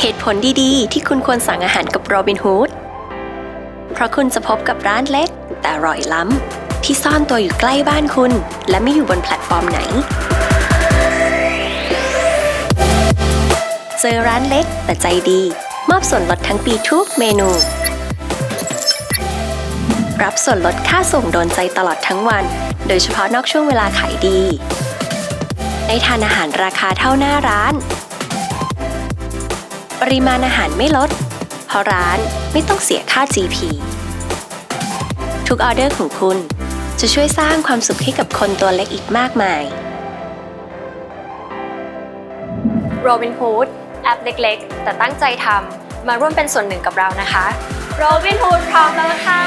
เหตุผลดีๆ ที่คุณควรสั่งอาหารกับโรบินฮูด เพราะคุณจะพบกับร้านเล็ก แต่อร่อยล้ำ ที่ซ่อนตัวอยู่ใกล้บ้านคุณ และไม่อยู่บนแพลตฟอร์มไหน เจอร้านเล็กแต่ใจดี มอบส่วนลดทั้งปีทุกเมนู รับส่วนลดค่าส่งโดนใจตลอดทั้งวัน โดยเฉพาะนอกช่วงเวลาขายดี ได้ทานอาหารราคาเท่าหน้าร้าน ปริมาณอาหารไม่ลด เพราะร้านไม่ต้องเสียค่า GP ทุกออเดอร์ของคุณจะช่วยสร้างความสุขให้กับคนตัวเล็กอีกมากมายโรบิน o ูดแอปเล็กๆ แต่ตั้งใจทำมาร่วมเป็นส่วนหนึ่งกับเรานะคะโรบิน o ูดพร้อมแล้วค่ะ